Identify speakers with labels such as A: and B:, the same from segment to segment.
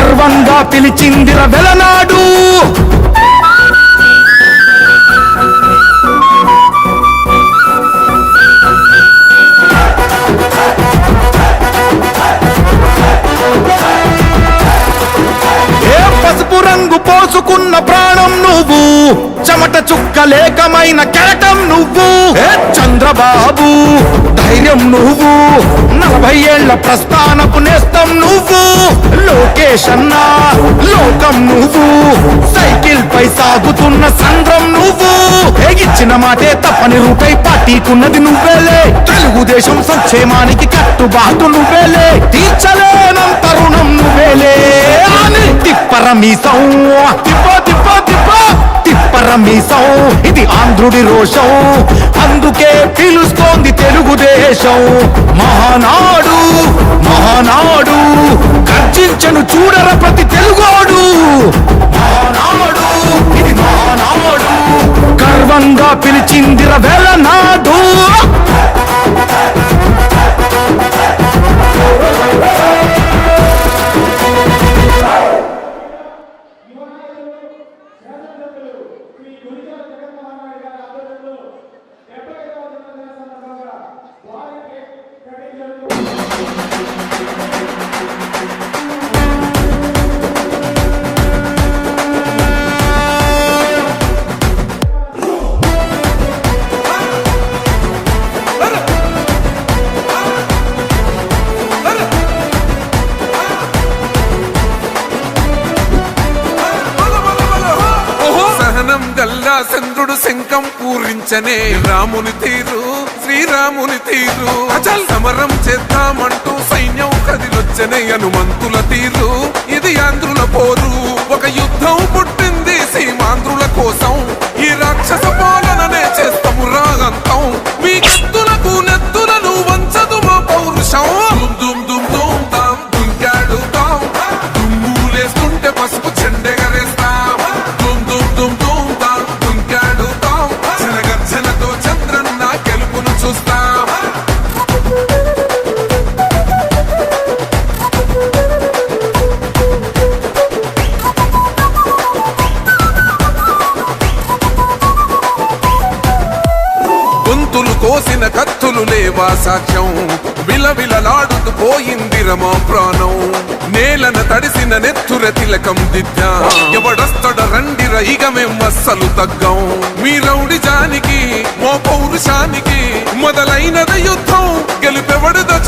A: గర్వంగా పిలిచిందిర వెలనాడు. రంగు పోసుకున్న ప్రాణం నువ్వు. చెమట చుక్క లేకమైన కెరటం నువ్వు. చంద్రబాబు ధైర్యం నువ్వు. నలభై ఏళ్ళ ప్రస్థానపు నేస్తం నువ్వు. లోకేష్ అన్నా లోకం నువ్వు. సైకిల్ పై సాగుతున్న సంద్రం నువ్వు ఇచ్చిన మాటే తప్పని రూపై పార్టీకున్నది నువ్వేలే. తెలుగుదేశం సంక్షేమానికి కట్టుబాటు నువ్వేలే. తీర్చలేనంత రుణం నువ్వేలే. అని తిప్పరమీసం. తిప్ప తిప్ప తిప్ప. తిప్పరమీసం. ఇది ఆంధ్రుడి రోషం. అందుకే పిలుస్తోంది తెలుగుదేశం. మహానాడు మహానాడు. గర్జించను చూడర ప్రతి తెలుగోడు. ఇందిర వేళ వెలనాడు
B: శంఖం పూరించనే రాముని తీరు శ్రీరాముని తీరు. అచల్! సమరం చేద్దామంటూ సైన్యం కదిలొచ్చనే హనుమంతుల తీరు. ఇది ఆంధ్రుల పోరు. ఒక యుద్ధం పుట్టింది సీమాంధ్రుల కోసిన కత్తులు లేవా సాక్ష్యం? విలవిలలాడుతూ పోయింది రమా ప్రాణం. నేలన తడిసిన నెత్తుర తిలకం దిద్దా. ఎవడొస్తడ రండిర ఇక మేం అస్సలు తగ్గం. మీ రౌడి జానికి మో పౌరుషానికి మొదలైనద యుద్ధం. గెలుపెవడద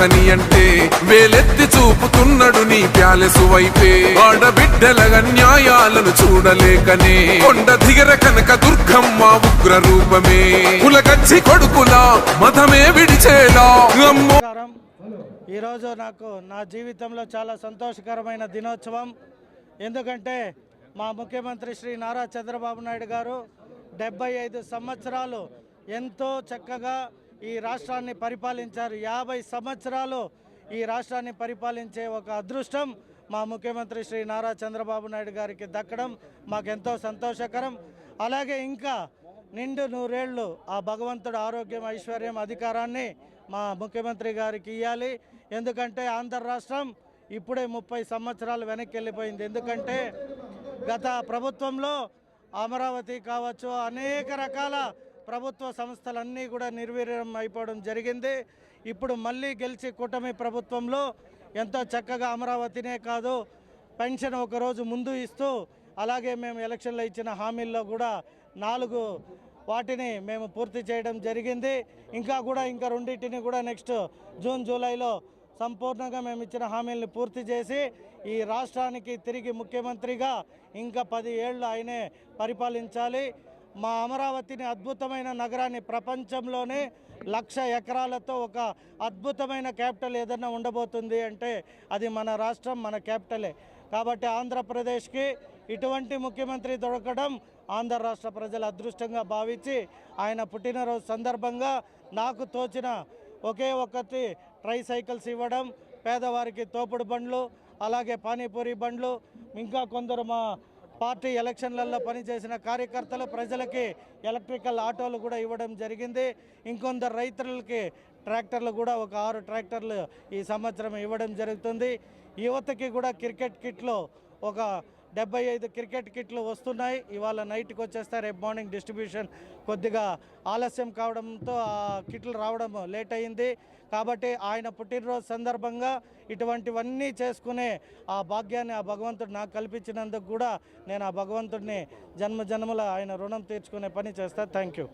B: సాగని అంటే వేలెత్తి చూపుతున్నాడు నీ ప్యాలెసు వైపే. ఆడబిడ్డల న్యాయాలను చూడలేకనే. కొండ దిగర కనక దుర్గమ్మ ఉగ్ర రూపమే. కులగచ్చి కొడుకులా మతమే విడిచేలా.
C: ఈరోజు నాకు నా జీవితంలో చాలా సంతోషకరమైన దినోత్సవం. ఎందుకంటే మా ముఖ్యమంత్రి శ్రీ నారా చంద్రబాబు నాయుడు గారు డెబ్బై ఐదు సంవత్సరాలు ఎంతో చక్కగా ఈ రాష్ట్రాన్ని పరిపాలించారు. యాభై సంవత్సరాలు ఈ రాష్ట్రాన్ని పరిపాలించే ఒక అదృష్టం మా ముఖ్యమంత్రి శ్రీ నారా చంద్రబాబు నాయుడు గారికి దక్కడం మాకెంతో సంతోషకరం. అలాగే ఇంకా నిండు నూరేళ్ళు ఆ భగవంతుడు ఆరోగ్యం ఐశ్వర్యం అధికారాన్ని మా ముఖ్యమంత్రి గారికి ఇవ్వాలి ఎందుకంటే ఆంధ్ర రాష్ట్రం ఇప్పుడే ముప్పై సంవత్సరాలు వెనక్కి వెళ్ళిపోయింది ఎందుకంటే గత ప్రభుత్వంలో అమరావతి కావచ్చు అనేక రకాల ప్రభుత్వ సంస్థలన్నీ కూడా నిర్వీర్యం అయిపోవడం జరిగింది. ఇప్పుడు మళ్ళీ గెలిచి కూటమి ప్రభుత్వంలో ఎంతో చక్కగా అమరావతినే కాదు పెన్షన్ ఒకరోజు ముందు ఇస్తూ అలాగే మేము ఎలక్షన్లో ఇచ్చిన హామీల్లో కూడా నాలుగు వాటిని మేము పూర్తి చేయడం జరిగింది. ఇంకా కూడా ఇంకా రెండింటిని కూడా నెక్స్ట్ జూన్ జూలైలో సంపూర్ణంగా మేము ఇచ్చిన హామీలను పూర్తి చేసి ఈ రాష్ట్రానికి తిరిగి ముఖ్యమంత్రిగా ఇంకా పది ఏళ్ళు ఆయనే పరిపాలించాలి. మా అమరావతిని అద్భుతమైన నగరాన్ని ప్రపంచంలోనే లక్ష ఎకరాలతో ఒక అద్భుతమైన క్యాపిటల్ ఏదైనా ఉండబోతుంది అంటే అది మన రాష్ట్రం మన క్యాపిటలే. కాబట్టి ఆంధ్రప్రదేశ్కి ఇటువంటి ముఖ్యమంత్రి దొరకడం ఆంధ్ర రాష్ట్ర ప్రజల అదృష్టంగా భావించి ఆయన పుట్టినరోజు సందర్భంగా నాకు తోచిన ఒకే ఒకటి ట్రై సైకిల్స్ ఇవ్వడం పేదవారికి తోపుడు బండ్లు అలాగే పానీపూరి బండ్లు ఇంకా కొందరు మా పార్టీ ఎలక్షన్లలో పనిచేసిన కార్యకర్తలు ప్రజలకి ఎలక్ట్రికల్ ఆటోలు కూడా ఇవ్వడం జరిగింది. ఇంకొందరు రైతులకి ట్రాక్టర్లు కూడా ఒక ఆరు ట్రాక్టర్లు ఈ సంవత్సరం ఇవ్వడం జరుగుతుంది. యువతకి కూడా క్రికెట్ కిట్లో ఒక డెబ్బై ఐదు క్రికెట్ కిట్లు వస్తున్నాయి. ఇవాళ నైట్కి వచ్చేస్తే రేపు మార్నింగ్ డిస్ట్రిబ్యూషన్ కొద్దిగా ఆలస్యం కావడంతో ఆ కిట్లు రావడం లేట్ అయింది. కాబట్టి ఆయన పుట్టినరోజు సందర్భంగా ఇటువంటివన్నీ చేసుకునే ఆ భాగ్యాన్ని ఆ భగవంతుడు నాకు కల్పించినందుకు కూడా నేను ఆ భగవంతుడిని జన్మ జన్మల ఆయన రుణం తీర్చుకునే పని చేస్తాను థ్యాంక్ యూ.